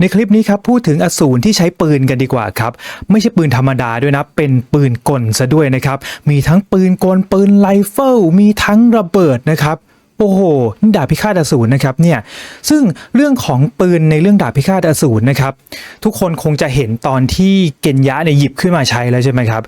ในคลิปนี้ครับพูดถึงอสูรที่ใช้ปืนกันดีกว่าครับ ไม่ใช่ปืนธรรมดาด้วยนะ เป็นปืนกลซะด้วยนะครับ มีทั้งปืนกลปืนไรเฟิลมีทั้งระเบิดนะครับโอ้โหนี่ดาบพิฆาตอสูรนะครับเนี่ยซึ่งเรื่องของปืนในเรื่องดาบพิฆาตอสูรนะครับ ทุกคนคงจะเห็นตอนที่เกนยะเนี่ยหยิบขึ้นมาใช้แล้วใช่ไหมครับ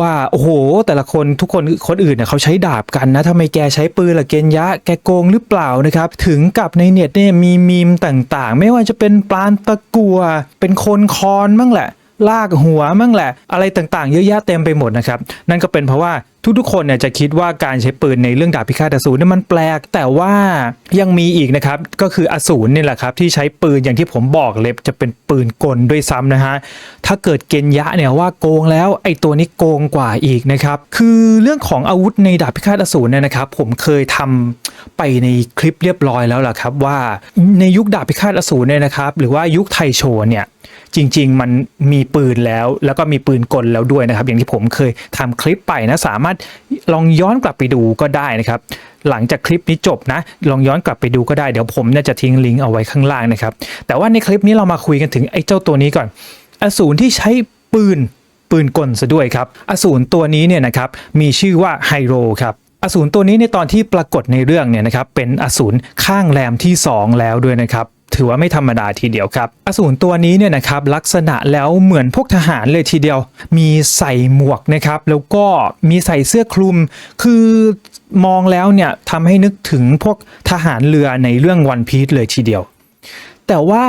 ว่าโอ้โห แต่ละคนทุกคนคนอื่นเนี่ยเขาใช้ดาบกันนะทำไมแกใช้ปืนละเกนยะ แกโกงหรือเปล่านะครับ ถึงกับในเน็ตเนี่ยมีมีมต่างๆ ไม่ว่าจะเป็นปลานตะกัวเป็นคนคอนมั่งแหละ ลากหัวมั่งแหละ อะไรต่างๆ เยอะแยะเต็มไปหมดนะครับ นั่นก็เป็นเพราะว่าทุกๆ คนเนี่ยจะคิดว่าการใช้ปืนในเรื่องดาบพิฆาตอสูรนี่มันแปลก แต่ว่ายังมีอีกนะครับ ก็คืออสูรนี่แหละครับ ที่ใช้ปืนอย่างที่ผมบอกเลยจะเป็นปืนกลด้วยซ้ำนะฮะ ถ้าเกิดเกณยะเนี่ยว่าโกงแล้วไอ้ตัวนี้โกงกว่าอีกนะครับ คือเรื่องของอาวุธในดาบพิฆาตอสูรเนี่ยนะครับ ผมเคยทำไปในคลิปเรียบร้อยแล้วล่ะครับว่าในยุคดาบพิฆาตอสูรเนี่ยนะครับ หรือว่ายุคไทโชเนี่ย จริง ๆ มันมีปืนแล้ว แล้วก็มีปืนกลแล้วด้วยนะครับ อย่างที่ผมเคยทำคลิปไปนะสามารถลองย้อนกลับไปดูก็ได้นะครับ หลังจากคลิปนี้จบนะ ลองย้อนกลับไปดูก็ได้เดี๋ยวผมเนี่ยจะทิ้งลิงก์เอาไว้ข้างล่างนะครับ แต่ว่าในคลิปนี้เรามาคุยกันถึงไอ้เจ้าตัวนี้ก่อน อสูรที่ใช้ปืนปืนกลซะด้วยครับ อสูรตัวนี้เนี่ยนะครับมีชื่อว่าไฮโรครับอสูรตัวนี้ในตอนที่ปรากฏในเรื่องเนี่ยนะครับเป็นอสูรข้างแรมที่ 2 แล้วด้วยนะครับ ถือว่าไม่ธรรมดาทีเดียวครับ อสูรตัวนี้เนี่ยนะครับลักษณะแล้วเหมือนพวกทหารเลยทีเดียว มีใส่หมวกนะครับ แล้วก็มีใส่เสื้อคลุม คือมองแล้วเนี่ยทำให้นึกถึงพวกทหารเรือในเรื่องวันพีซเลยทีเดียว แต่ว่า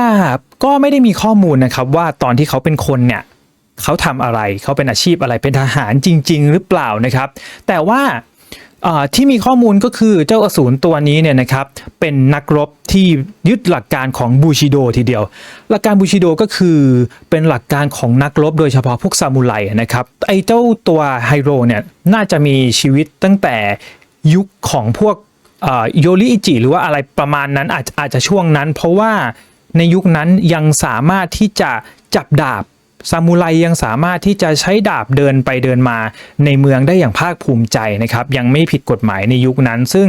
ก็ไม่ได้มีข้อมูลนะครับว่าตอนที่เขาเป็นคนเนี่ยเขาทำอะไรเขาเป็นอาชีพอะไรเป็นทหารจริง ๆ หรือเปล่านะครับ แต่ว่า ที่มีข้อมูลก็คือเจ้าอสูรตัวนี้เนี่ยนะครับเป็นนักรบที่ยึดหลักการของบูชิโดทีเดียว หลักการบูชิโดก็คือเป็นหลักการของนักรบโดยเฉพาะพวกซามูไรนะครับไอเจ้าตัวไฮโรเนี่ยน่าจะมีชีวิตตั้งแต่ยุคของพวกโยริอิจิหรือว่าอะไรประมาณนั้นอาจอาจจะช่วงนั้น เพราะว่าในยุคนั้นยังสามารถที่จะจับดาบ ซามูไรยังสามารถที่จะใช้ดาบเดินไปเดินมาในเมืองได้อย่างภาคภูมิใจนะครับยังไม่ผิดกฎหมายในยุคนั้น ซึ่ง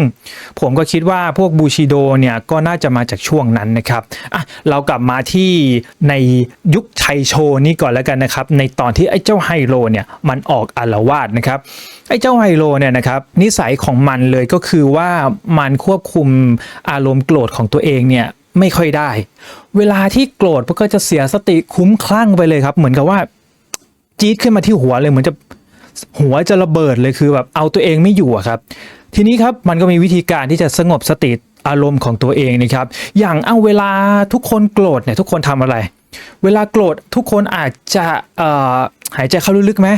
ผมก็คิดว่าพวกบูชิโดเนี่ยก็น่าจะมาจากช่วงนั้นนะครับอะเรากลับมาที่ในยุคไทโชนี่ก่อนแล้วกันนะครับ ในตอนที่ไอ้เจ้าไฮโลเนี่ยมันออกอาลวาดนะครับไอ้เจ้าไฮโลเนี่ยนะครับนิสัยของมันเลยก็คือว่ามันควบคุมอารมณ์โกรธของตัวเองเนี่ย ไม่ค่อยได้ เวลาที่โกรธมันก็จะเสียสติคุ้มคลั่งไปเลยครับ เหมือนกับว่า จี๊ดขึ้นมาที่หัวเลยเหมือนจะหัวจะระเบิดเลยคือแบบเอาตัวเองไม่อยู่อะครับ ทีนี้ครับมันก็มีวิธีการที่จะสงบสติอารมณ์ของตัวเองนะครับ อย่างเอาเวลาทุกคนโกรธเนี่ยทุกคนทำอะไร เวลาโกรธทุกคนอาจจะหายใจเข้าลึกๆไหม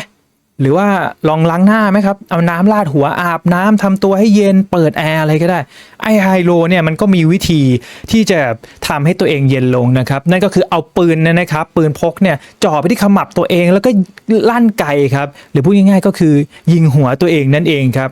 หรือว่าลองล้างหน้าไหมครับ เอาน้ำราดหัวอาบน้ำทำตัวให้เย็นเปิดแอร์อะไรก็ได้ ไอไฮโลเนี่ยมันก็มีวิธีที่จะทำให้ตัวเองเย็นลงนะครับ นั่นก็คือเอาปืนเนี่ยนะครับ ปืนพกเนี่ยจ่อไปที่ขมับตัวเองแล้วก็ลั่นไกครับ หรือพูดง่ายๆก็คือยิงหัวตัวเองนั่นเองครับ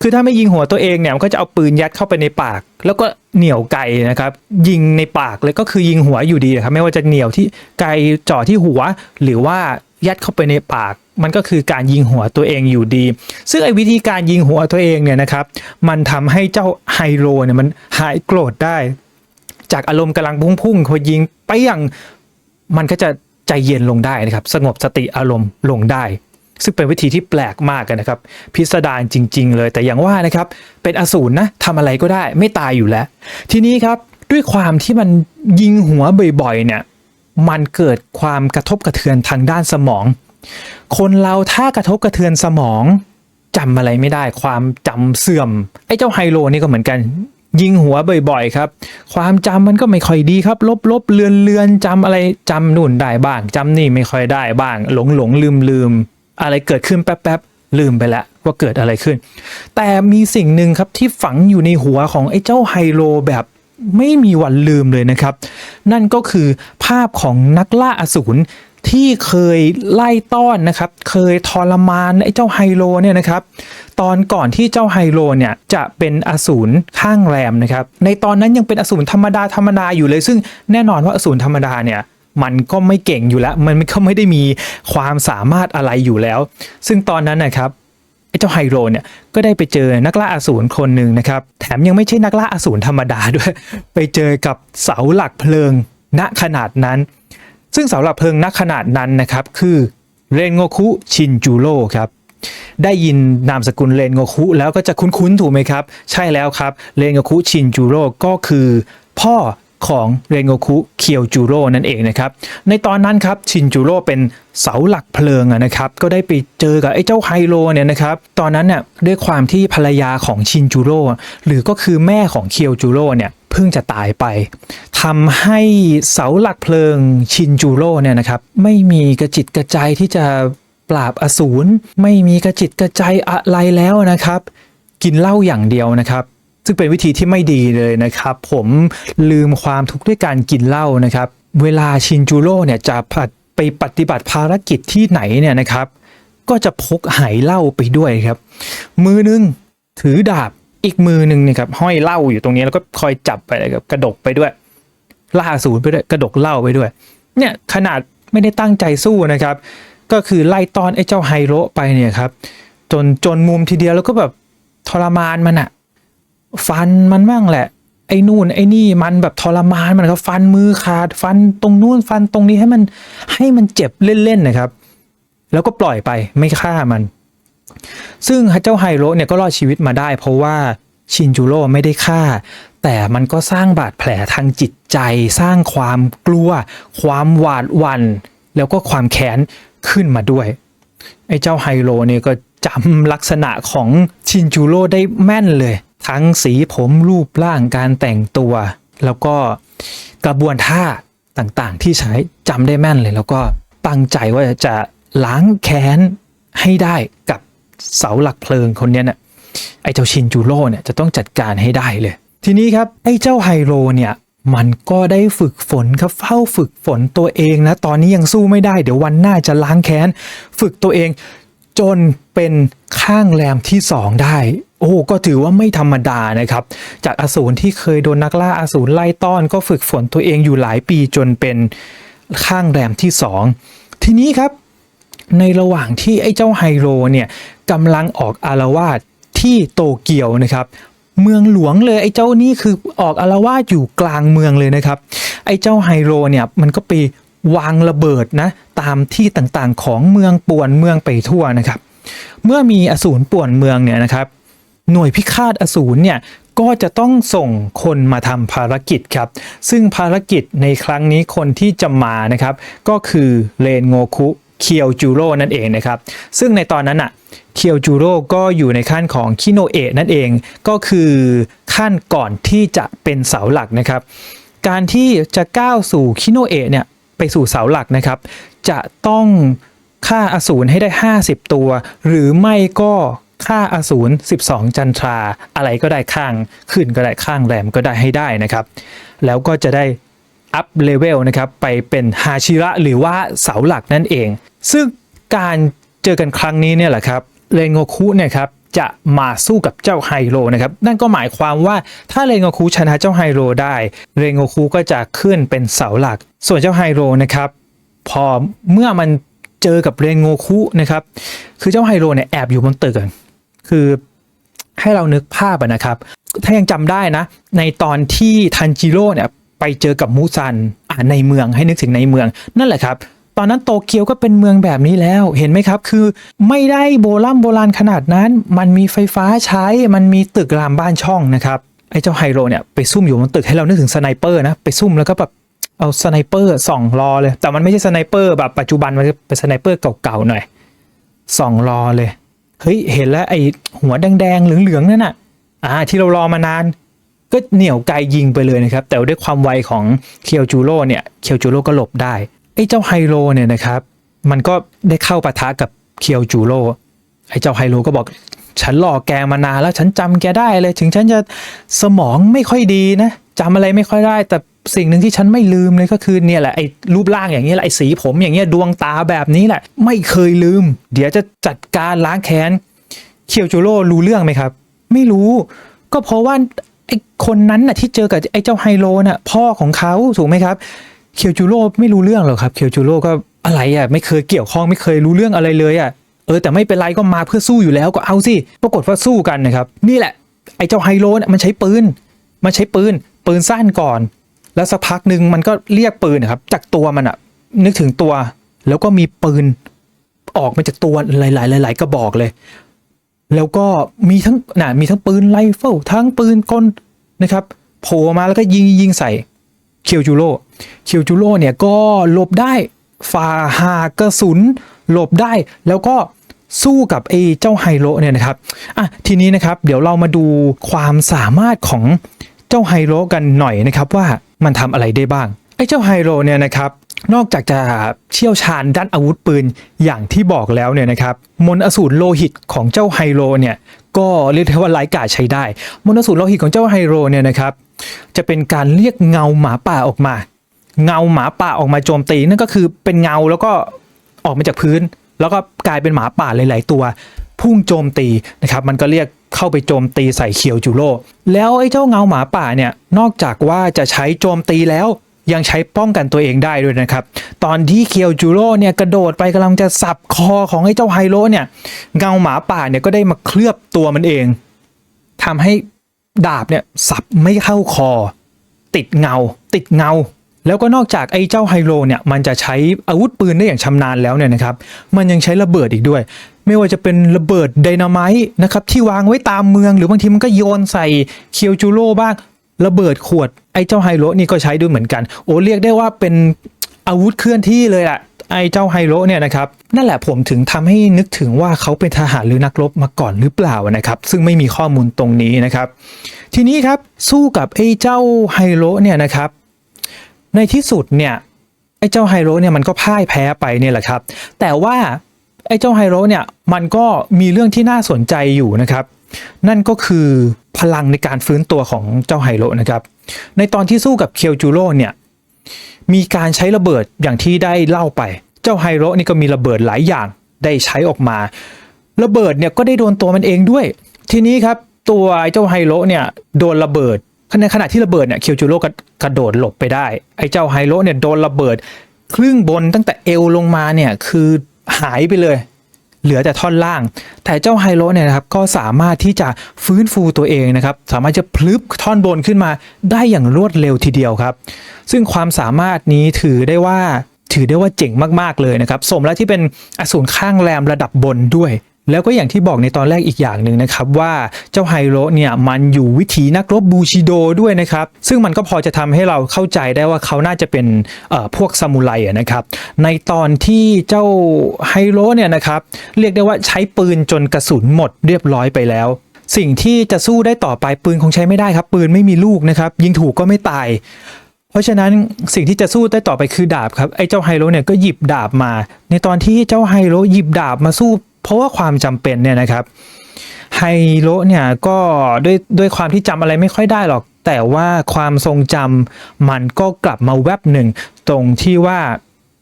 คือถ้าไม่ยิงหัวตัวเองเนี่ยมันก็จะเอาปืนยัดเข้าไปในปาก แล้วก็เหนี่ยวไกนะครับ ยิงในปากเลยก็คือยิงหัวอยู่ดีครับไม่ว่าจะเหนี่ยวที่ไกจ่อที่หัวหรือว่า ยัดเข้าไปในปาก มันก็คือการยิงหัวตัวเองอยู่ดี ซึ่งไอ้วิธีการยิงหัวตัวเองเนี่ยนะครับมันทำให้เจ้าไฮโลเนี่ยมันหายโกรธได้ จากอารมณ์กำลังพุ่งๆพอยิงไปอย่างมันก็จะใจเย็นลงได้นะครับ สงบสติอารมณ์ลงได้ ซึ่งเป็นวิธีที่แปลกมากกันนะครับ พิสดารจริง ๆ เลย แต่อย่างว่านะครับ เป็นอสูรนะทำอะไรก็ได้ ไม่ตายอยู่แล้ว ทีนี้ครับด้วยความที่มันยิงหัวบ่อยๆเนี่ย มันเกิดความกระทบกระเทือนทางด้านสมอง คนเราถ้ากระทบกระเทือนสมองจำอะไรไม่ได้ ความจำเสื่อม ไอ้เจ้าไฮโลนี่ก็เหมือนกัน ยิงหัวบ่อยๆครับ ความจำมันก็ไม่ค่อยดีครับ ลบลบเลือนเลือนจำอะไรจำนู่นได้บ้างจำนี่ไม่ค่อยได้บ้าง หลงหลงลืมลืมอะไรเกิดขึ้นแป๊บแป๊บๆลืมไปแล้วว่าเกิดอะไรขึ้น แต่มีสิ่งหนึ่งครับที่ฝังอยู่ในหัวของไอ้เจ้าไฮโลแบบ ไม่มีวันลืมเลยนะครับ นั่นก็คือภาพของนักล่าอสูรที่เคยไล่ต้อนนะครับ เคยทรมานไอ้เจ้าไฮโลเนี่ยนะครับ ตอนก่อนที่เจ้าไฮโลเนี่ยจะเป็นอสูรข้างแรมนะครับ ในตอนนั้นยังเป็นอสูรธรรมดาธรรมดาอยู่เลย ซึ่งแน่นอนว่าอสูรธรรมดาเนี่ยมันก็ไม่เก่งอยู่แล้ว มันก็ไม่ได้มีความสามารถอะไรอยู่แล้ว ซึ่งตอนนั้นนะครับ จ้าไฮโรเนี่ยก็ได้ไปเจอนักล่าอสูรคนหนึ่งนะครับ แถมยังไม่ใช่นักล่าอสูรธรรมดาด้วย ไปเจอกับเสาหลักเพลิงณขนาดนั้น ซึ่งเสาหลักเพลิงณขนาดนั้นนะครับคือเรนโงคุชินจูโร่ครับได้ยินนามสกุลเรนโงคุแล้วก็จะคุ้นๆ ถูกไหมครับ ใช่แล้วครับเรนโงคุชินจูโร่ก็คือ พ่อ ของเรนโงคุเคียวจูโร่นั่นเองนะครับ ในตอนนั้นครับชินจูโร่เป็นเสาหลักเพลิงนะครับ ก็ได้ไปเจอกับไอ้เจ้าไฮโลเนี่ยนะครับ ตอนนั้นเนี่ยด้วยความที่ภรรยาของชินจูโร่หรือก็คือแม่ของเคียวจูโร่เนี่ยเพิ่งจะตายไปทำให้เสาหลักเพลิงชินจูโร่เนี่ยนะครับ ไม่มีกระจิตกระใจที่จะปราบอสูรไม่มีกระจิตกระใจอะไรแล้วนะครับ กินเหล้าอย่างเดียวนะครับ ซึ่งเป็นวิธีที่ไม่ดีเลยนะครับ ผมลืมความทุกข์ด้วยการกินเหล้านะครับ เวลาชินจูโร่เนี่ยจะไปปฏิบัติภารกิจที่ไหนเนี่ยนะครับ ก็จะพกไหเหล้าไปด้วยครับ มือหนึงถือดาบอีกมือหนึ่งเนี่ยครับห้อยเหล้าอยู่ตรงนี้แล้วก็คอยจับไปเลยครับกระดกไปด้วยล่าสูนย์ไปด้วยกระดกเหล้าไปด้วย เนี่ยขนาดไม่ได้ตั้งใจสู้นะครับ ก็คือไล่ตอนไอ้เจ้าไฮโรไปเนี่ยครับจนจนมุมทีเดียวแล้วก็แบบทรมานมันอะ ฟันมันบ้างแหละ ไอ้นู่นไอ้นี่มันแบบทรมานมันก็ฟันมือขาดฟันตรงนู้นฟันตรงนี้ให้มันให้มันเจ็บเล่นๆนะครับ แล้วก็ปล่อยไปไม่ฆ่ามัน ซึ่งเจ้าไฮโรเนี่ยก็รอดชีวิตมาได้ เพราะว่าชินจูโร่ไม่ได้ฆ่า แต่มันก็สร้างบาดแผลทางจิตใจ สร้างความกลัว ความหวาดหวัน่นแล้วก็ความแค้นขึ้นมาด้วย ไอ้เจ้าไฮโลเนี่ยก็จำลักษณะของชินจูโร่ได้แม่นเลย ทั้งสีผมรูปร่างการแต่งตัว แล้วก็กระบวนท่าต่างๆ ที่ใช้จำได้แม่นเลย แล้วก็ตั้งใจว่าจะล้างแค้นให้ได้กับเสาหลักเพลิงคนนี้เนี่ยไอ้เจ้าชินจูโร่เนี่ยจะต้องจัดการให้ได้เลย ทีนี้ครับไอ้เจ้าไฮโลเนี่ยมันก็ได้ฝึกฝนครับเฝ้าฝึกฝนตัวเองนะ ตอนนี้ยังสู้ไม่ได้ เดี๋ยววันหน้าจะล้างแค้น ฝึกตัวเอง จนเป็นข้างแรมที่สองได้ โอ้ก็ถือว่าไม่ธรรมดานะครับ จากอสูรที่เคยโดนนักล่าอสูรไล่ต้อนก็ฝึกฝนตัวเองอยู่หลายปีจนเป็นข้างแรมที่สองทีนี้ครับ ในระหว่างที่ไอ้เจ้าไฮโลเนี่ยกำลังออกอารวาสที่โตเกียวนะครับเมืองหลวงเลยไอ้เจ้านี่คือออกอารวาสอยู่กลางเมืองเลยนะครับ ไอ้เจ้าไฮโลเนี่ยมันก็ไป วางระเบิดนะตามที่ต่างๆของเมืองป่วนเมืองไปทั่วนะครับ เมื่อมีอสูรป่วนเมืองเนี่ยนะครับ หน่วยพิฆาตอสูรเนี่ยก็จะต้องส่งคนมาทำภารกิจครับ ซึ่งภารกิจในครั้งนี้คนที่จะมานะครับ ก็คือเรนโงคุเคียวจูโร่นั่นเองนะครับ ซึ่งในตอนนั้นอะเคียวจูโร่ก็อยู่ในขั้นของคิโนเอะนั่นเอง ก็คือขั้นก่อนที่จะเป็นเสาหลักนะครับ การที่จะก้าวสู่คิโนเอะเนี่ย ไปสู่เสาหลักนะครับ จะต้องฆ่าอสูรให้ได้ 50 ตัว หรือไม่ก็ฆ่าอสูร 12 จันทรา อะไรก็ได้ข้าง ขึ้นก็ได้ข้างแรมก็ได้ให้ได้นะครับ แล้วก็จะได้อัพเลเวลนะครับ ไปเป็นฮาชิระหรือว่าเสาหลักนั่นเอง ซึ่งการเจอกันครั้งนี้เนี่ยแหละครับเรนโงคุเนี่ยครับจะมาสู้กับเจ้าไฮโลนะครับ นั่นก็หมายความว่าถ้าเรนโงคุชนะเจ้าไฮโลได้ เรนโงคุก็จะขึ้นเป็นเสาหลัก ส่วนเจ้าไฮโลนะครับพอเมื่อมันเจอกับเรนโงคุนะครับ คือเจ้าไฮโลเนี่ยแอบอยู่บนตึกคือให้เรานึกภาพนะครับ ถ้ายังจำได้นะ ในตอนที่ทันจิโร่เนี่ยไปเจอกับมูซันอ่าในเมืองให้นึกถึงในเมือง นั่นแหละครับตอนนั้นโตเกียวก็เป็นเมืองแบบนี้แล้วเห็นไหมครับ คือไม่ได้โบราณโบราณขนาดนั้น มันมีไฟฟ้าใช้มันมีตึกรามบ้านช่องนะครับไอ้เจ้าไฮโลเนี่ยไปซุ่มอยู่บนตึกให้เรานึกถึงสไนเปอร์นะไปซุ่มแล้วก็แบบ เอาสไนเปอร์ส่องรอเลย แต่มันไม่ใช่สไนเปอร์แบบปัจจุบันมันเป็นสไนเปอร์เก่าๆหน่อยส่องรอเลยเฮ้ยเห็นแล้วไอ้หัวแดงๆเหลืองๆนั่นน่ะอ่าที่เรารอมานาน ก็เหนี่ยวไกยิงไปเลยนะครับ แต่ด้วยความไวของเคียวจูโร่เนี่ยเคียวจูโร่ก็หลบได้ไอ้เจ้าไฮโลเนี่ยนะครับ มันก็ได้เข้าปะทะกับเคียวจูโร่ไอ้เจ้าไฮโลก็บอกฉันหลอกแกมานานแล้วฉันจำแกได้เลย ถึงฉันจะสมองไม่ค่อยดีนะจำอะไรไม่ค่อยได้ แต่ สิ่งหนึ่งที่ฉันไม่ลืมเลยก็คือเนี่ยแหละไอ้รูปร่างอย่างนี้แหละไอ้สีผมอย่างเงี้ยดวงตาแบบนี้แหละ ไม่เคยลืม เดี๋ยวจะจัดการล้างแค้นเคียวจูโร่รู้เรื่องไหมครับ ไม่รู้ ก็เพราะว่าไอ้คนนั้นน่ะที่เจอกับไอ้เจ้าไฮโลน่ะพ่อของเขาถูกไหมครับเคียวจูโร่ไม่รู้เรื่องหรอกครับเคียวจูโร่ก็อะไรอะไม่เคยเกี่ยวข้องไม่เคยรู้เรื่องอะไรเลยอะเออแต่ไม่เป็นไรก็มาเพื่อสู้อยู่แล้วก็เอาสิปรากฏว่าสู้กันนะครับ นี่แหละไอ้เจ้าไฮโลน่ะมันใช้ปืนมันใช้ปืนปืนสั้นก่อน แล้วสักพักหนึ่งมันก็เรียกปืนนะครับ จากตัวมันอะนึกถึงตัว แล้วก็มีปืนออกมาจากตัวหลาย ๆ หลาย ๆ กระบอกเลย แล้วก็มีทั้งน่ะมีทั้งปืนไรเฟิลทั้งปืนกลนะครับโผล่มาแล้วก็ยิงยิงใส่เคียวจูโร่เคียวจูโร่เนี่ยก็หลบได้ฝ่าหากระสุนหลบได้แล้วก็สู้กับไอ้เจ้าไฮโลเนี่ยนะครับอะทีนี้นะครับ เดี๋ยวเรามาดูความสามารถของเจ้าไฮโลกันหน่อยนะครับว่า มันทำอะไรได้บ้าง ไอ้เจ้าไฮโลเนี่ยนะครับนอกจากจะเชี่ยวชาญด้านอาวุธปืนอย่างที่บอกแล้วเนี่ยนะครับมนต์อสูรโลหิตของเจ้าไฮโลเนี่ยก็เรียกได้ว่าไร้ายกาใช้ได้ มนต์อสูรโลหิตของเจ้าไฮโลเนี่ยนะครับจะเป็นการเรียกเงาหมาป่าออกมา เงาหมาป่าออกมาโจมตีนั่นก็คือเป็นเงาแล้วก็ออกมาจากพื้น แล้วก็กลายเป็นหมาป่าหลาย ๆ ตัว พุ่งโจมตีนะครับมันก็เรียก เข้าไปโจมตีใส่เคียวจูโร่แล้วไอ้เจ้าเงาหมาป่าเนี่ยนอกจากว่าจะใช้โจมตีแล้วยังใช้ป้องกันตัวเองได้ด้วยนะครับ ตอนที่เคียวจูโร่เนี่ยกระโดดไปกำลังจะสับคอของไอ้เจ้าไฮโลเนี่ยเงาหมาป่าเนี่ยก็ได้มาเคลือบตัวมันเองทำให้ดาบเนี่ยสับไม่เข้าคอ ติดเงา ติดเงา แล้วก็นอกจากไอ้เจ้าไฮโลเนี่ยมันจะใช้อาวุธปืนได้อย่างชำนาญแล้วเนี่ยนะครับมันยังใช้ระเบิดอีกด้วย ไม่ว่าจะเป็นระเบิดไดนาไมต์นะครับที่วางไว้ตามเมือง หรือบางทีมันก็โยนใส่เคียวจูโร่บ้างระเบิดขวดไอ้เจ้าไฮโลนี่ก็ใช้ด้วยเหมือนกัน โอ้เรียกได้ว่าเป็นอาวุธเคลื่อนที่เลยอะไอ้เจ้าไฮโลเนี่ยนะครับนั่นแหละผมถึงทำให้นึกถึงว่าเขาเป็นทหารหรือนักรบมาก่อนหรือเปล่านะครับ ซึ่งไม่มีข้อมูลตรงนี้นะครับ ทีนี้ครับสู้กับไอ้เจ้าไฮโลเนี่ยนะครับ ในที่สุดเนี่ยไอ้เจ้าไฮโรเนี่ยมันก็พ่ายแพ้ไปเนี่ยแหละครับ แต่ว่าไอ้เจ้าไฮโรเนี่ยมันก็มีเรื่องที่น่าสนใจอยู่นะครับ นั่นก็คือพลังในการฟื้นตัวของเจ้าไฮโรนะครับ ในตอนที่สู้กับเคียวจูโร่เนี่ยมีการใช้ระเบิดอย่างที่ได้เล่าไป เจ้าไฮโรนี่ก็มีระเบิดหลายอย่างได้ใช้ออกมา ระเบิดเนี่ยก็ได้โดนตัวมันเองด้วย ทีนี้ครับตัวไอ้เจ้าไฮโรเนี่ยโดนระเบิด ในขณะที่ระเบิดเนี่ยเคียวจูโร่กระโดดหลบไปได้ ไอ้เจ้าไฮโรเนี่ยโดนระเบิด ครึ่งบนตั้งแต่เอวลงมาเนี่ยคือหายไปเลย เหลือแต่ท่อนล่าง แต่เจ้าไฮโลเนี่ยนะครับก็สามารถที่จะฟื้นฟูตัวเองนะครับ สามารถจะพลึบท่อนบนขึ้นมาได้อย่างรวดเร็วทีเดียวครับ ซึ่งความสามารถนี้ถือได้ว่าถือได้ว่าเจ๋งมากๆเลยนะครับ สมแล้วที่เป็นอสูรข้างแรมระดับบนด้วย แล้วก็อย่างที่บอกในตอนแรกอีกอย่างหนึ่งนะครับว่าเจ้าไฮโรเนี่ยมันอยู่วิถีนักรบบูชิโดด้วยนะครับซึ่งมันก็พอจะทำให้เราเข้าใจได้ว่าเขาน่าจะเป็นพวกซามูไรนะครับในตอนที่เจ้าไฮโรเนี่ยนะครับเรียกได้ว่าใช้ปืนจนกระสุนหมดเรียบร้อยไปแล้ว สิ่งที่จะสู้ได้ต่อไปปืนคงใช้ไม่ได้ครับ ปืนไม่มีลูกนะครับยิงถูกก็ไม่ตายเพราะฉะนั้นสิ่งที่จะสู้ได้ต่อไปคือดาบครับไอ้เจ้าไฮโรเนี่ยก็หยิบดาบมา ในตอนที่เจ้าไฮโรหยิบดาบมาสู้ เพราะว่าความจำเป็นเนี่ยนะครับไฮโรเนี่ยก็ด้วยด้วยความที่จำอะไรไม่ค่อยได้หรอก แต่ว่าความทรงจำมันก็กลับมาแวบหนึ่ง ตรงที่ว่า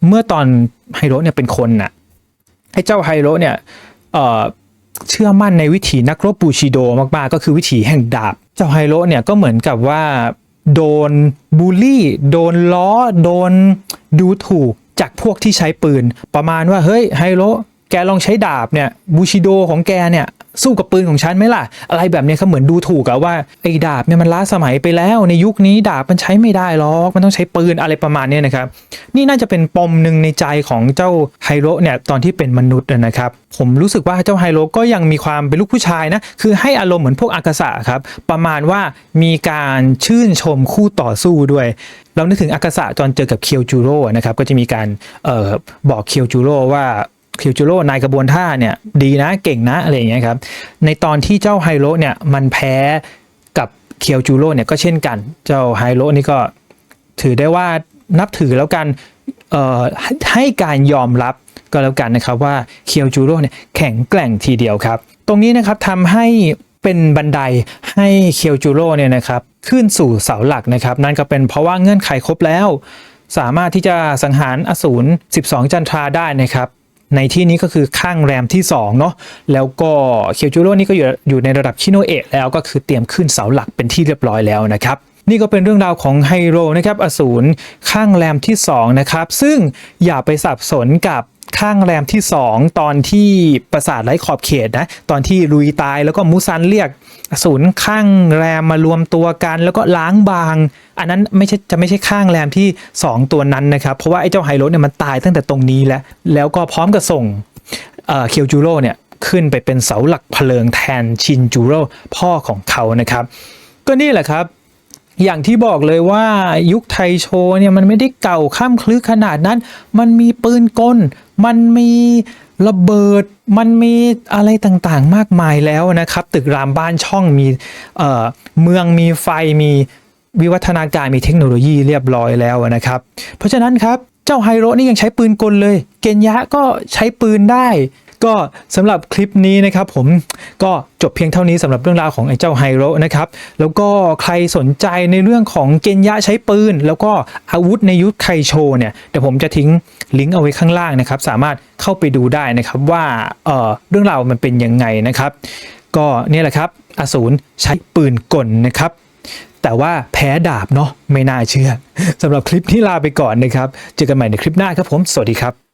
เมื่อตอนไฮโรเนี่ยเป็นคนน่ะไอ้เจ้าไฮโรเนี่ยเอ่อเชื่อมั่นในวิถีนักรบบูชิโดมากๆ ก็คือวิถีแห่งดาบ เจ้าไฮโรเนี่ยก็เหมือนกับว่าโดนบูลลี่ โดนล้อ โดนดูถูกจากพวกที่ใช้ปืน ประมาณว่าเฮ้ยไฮโร แกลองใช้ดาบเนี่ยบูชิโดของแกเนี่ยสู้กับปืนของฉันไหมล่ะ อะไรแบบเนี้ยเขาเหมือนดูถูกอะว่าไอ้ดาบเนี่ยมันล้าสมัยไปแล้วในยุคนี้ดาบมันใช้ไม่ได้หรอกมันต้องใช้ปืนอะไรประมาณนี้นะครับ นี่น่าจะเป็นปมหนึ่งในใจของเจ้าไฮโรเนี่ยตอนที่เป็นมนุษย์นะครับ ผมรู้สึกว่าเจ้าไฮโรก็ยังมีความเป็นลูกผู้ชายนะ คือให้อารมณ์เหมือนพวกอากาศะครับ ประมาณว่ามีการชื่นชมคู่ต่อสู้ด้วยเรานึกถึงอากาศะตอนเจอกับเคียวจูโร่นะครับก็จะมีการออบอกเคียวจูโร่ว่า คียวจูโร่นายกระบวนท่าเนี่ยดีนะเก่งนะอะไรอย่างเงี้ยครับในตอนที่เจ้าไฮโรเนี่ยมันแพ้กับเคียวจูโร่เนี่ยก็เช่นกัน เจ้าไฮโรนี่ก็ถือได้ว่านับถือแล้วกันเอ่อให้ให้การยอมรับก็แล้วกันนะครับว่าเคียวจูโร่เนี่ยแข็งแกร่งทีเดียวครับ ตรงนี้นะครับทำให้เป็นบันไดให้เคียวจูโร่เนี่ยนะครับขึ้นสู่เสาหลักนะครับ นั่นก็เป็นเพราะว่าเงื่อนไขครบแล้ว สามารถที่จะสังหารอสูร 12 จันทราได้นะครับ ในที่นี้ก็คือข้างแรมที่2เนาะแล้วก็เคียวจูโร่นี่ก็อยู่อยู่ในระดับชิโนเอะแล้วก็คือเตรียมขึ้นเสาหลักเป็นที่เรียบร้อยแล้วนะครับนี่ก็เป็นเรื่องราวของไฮโรนะครับอสูรข้างแรมที่2นะครับซึ่งอย่าไปสับสนกับ ข้างแรมที่ 2 ตอนที่ปราสาทไร้ขอบเขตนะตอนที่ลุยตายแล้วก็มูซันเรียกอสูรข้างแรมมารวมตัวกัน แล้วก็ล้างบาง อันนั้นไม่ใช่จะไม่ใช่ข้างแรมที่ 2 ตัวนั้นนะครับ เพราะว่าไอ้เจ้าไฮโรเนี่ยมันตายตั้งแต่ตรงนี้แล้ว แล้วก็พร้อมกับส่งเอ่อเคียวจูโร่เนี่ยขึ้นไปเป็นเสาหลักเพลิงแทนชินจูโร่พ่อของเขานะครับ ก็นี่แหละครับ อย่างที่บอกเลยว่ายุคไทโชเนี่ยมันไม่ได้เก่าข้ามคลึกขนาดนั้น มันมีปืนกล มันมีระเบิด มันมีอะไรต่างๆ มากมายแล้วนะครับ ตึกรามบ้านช่องมีเอ่อเมืองมีไฟมีวิวัฒนาการมีเทคโนโลยีเรียบร้อยแล้วนะครับ เพราะฉะนั้นครับ เจ้าไฮโรนี่ยังใช้ปืนกลเลย เกนยะก็ใช้ปืนได้ ก็สำหรับคลิปนี้นะครับผมก็จบเพียงเท่านี้สำหรับเรื่องราวของไอ้เจ้าไฮโรนะครับแล้วก็ใครสนใจในเรื่องของเกนยะใช้ปืน แล้วก็อาวุธในยุคไคโชเนี่ยเดี๋ยวผมจะทิ้งลิงก์เอาไว้ข้างล่างนะครับ สามารถเข้าไปดูได้นะครับว่าเอ่อเรื่องราวมันเป็นยังไงนะครับ ก็เนี่ยแหละครับอสูรใช้ปืนกลนะครับแต่ว่าแพ้ดาบเนาะไม่น่าเชื่อสำหรับคลิปนี้ลาไปก่อนนะครับ เจอกันใหม่ในคลิปหน้าครับผม สวัสดีครับ